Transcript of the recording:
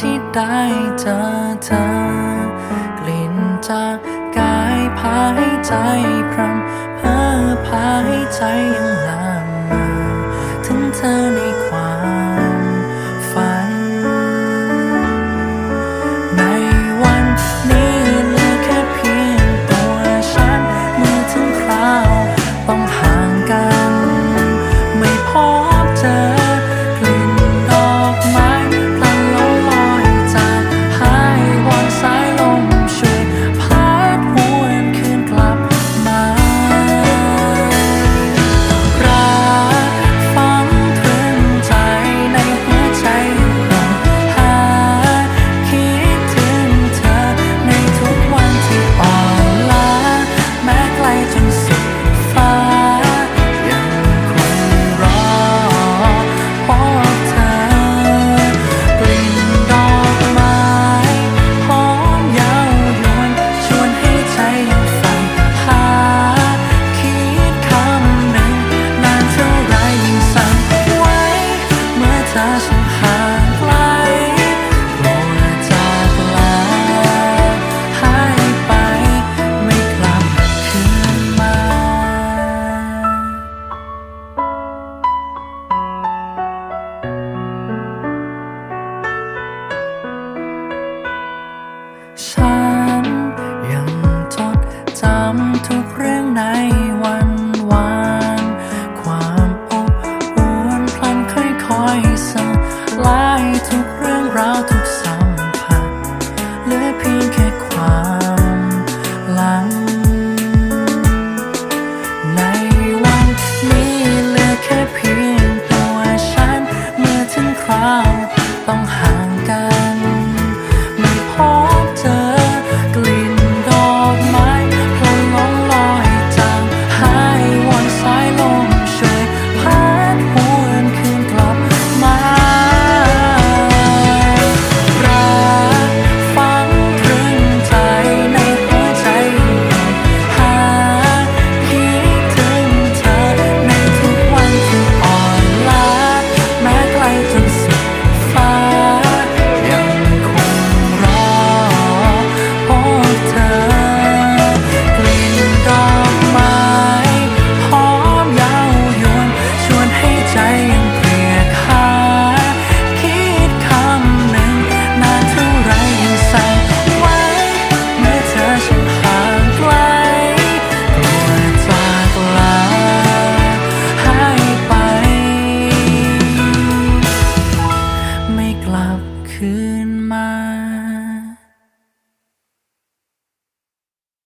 ที่ได้เจอเธอกลิ่นจากกายพายใจพรำเพ้อพายใจยังลามมาถึงเธอใน ทุกเรื่องใน